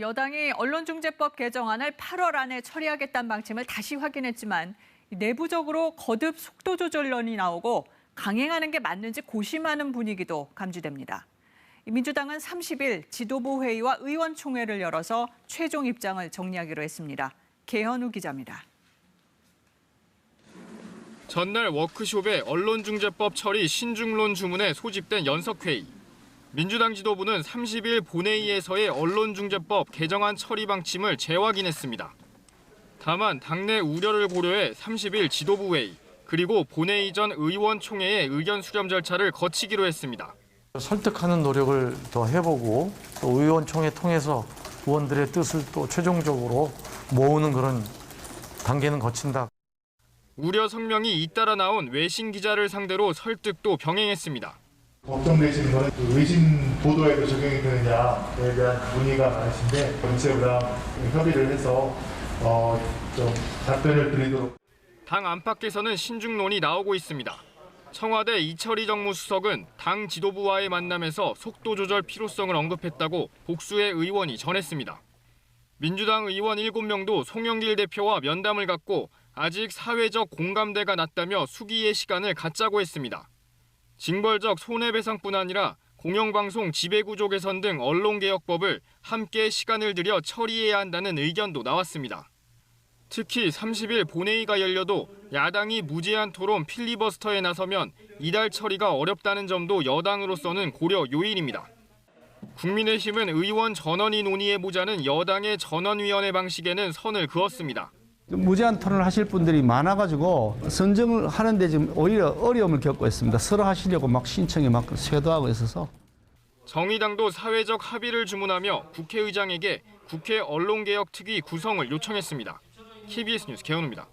여당이 언론중재법 개정안을 8월 안에 처리하겠다는 방침을 다시 확인했지만 내부적으로 거듭 속도 조절론이 나오고 강행하는 게 맞는지 고심하는 분위기도 감지됩니다. 민주당은 30일 지도부 회의와 의원총회를 열어서 최종 입장을 정리하기로 했습니다. 개현우 기자입니다. 전날 워크숍에 언론중재법 처리 신중론 주문에 소집된 연석회의. 민주당 지도부는 30일 본회의에서의 언론중재법 개정안 처리 방침을 재확인했습니다. 다만 당내 우려를 고려해 30일 지도부 회의 그리고 본회의 전 의원총회의 의견 수렴 절차를 거치기로 했습니다. 설득하는 노력을 더 해보고 또 의원총회 통해서 의원들의 뜻을 또 최종적으로 모으는 그런 단계는 거친다. 우려 성명이 잇따라 나온 외신 기자를 상대로 설득도 병행했습니다. 걱정되시는 거는 그 외신 보도에도 적용이 되느냐에 대한 문의가 많으신데 정치부랑 협의를 해서 어, 좀 답변을 드리도록 당 안팎에서는 신중론이 나오고 있습니다. 청와대 이철희 정무수석은 당 지도부와의 만남에서 속도 조절 필요성을 언급했다고 복수의 의원이 전했습니다. 민주당 의원 7명도 송영길 대표와 면담을 갖고 아직 사회적 공감대가 낮다며 수기의 시간을 갖자고 했습니다. 징벌적 손해배상뿐 아니라 공영방송 지배구조 개선 등 언론개혁법을 함께 시간을 들여 처리해야 한다는 의견도 나왔습니다. 특히 30일 본회의가 열려도 야당이 무제한 토론 필리버스터에 나서면 이달 처리가 어렵다는 점도 여당으로서는 고려 요인입니다. 국민의힘은 의원 전원이 논의해보자는 여당의 전원위원회 방식에는 선을 그었습니다. 무제한 토론을 하실 분들이 많아가지고 선정을 하는데 지금 오히려 어려움을 겪고 있습니다. 서로 하시려고 막 신청이 막 쇄도하고 있어서. 정의당도 사회적 합의를 주문하며 국회의장에게 국회 언론개혁특위 구성을 요청했습니다. KBS 뉴스 개헌우입니다.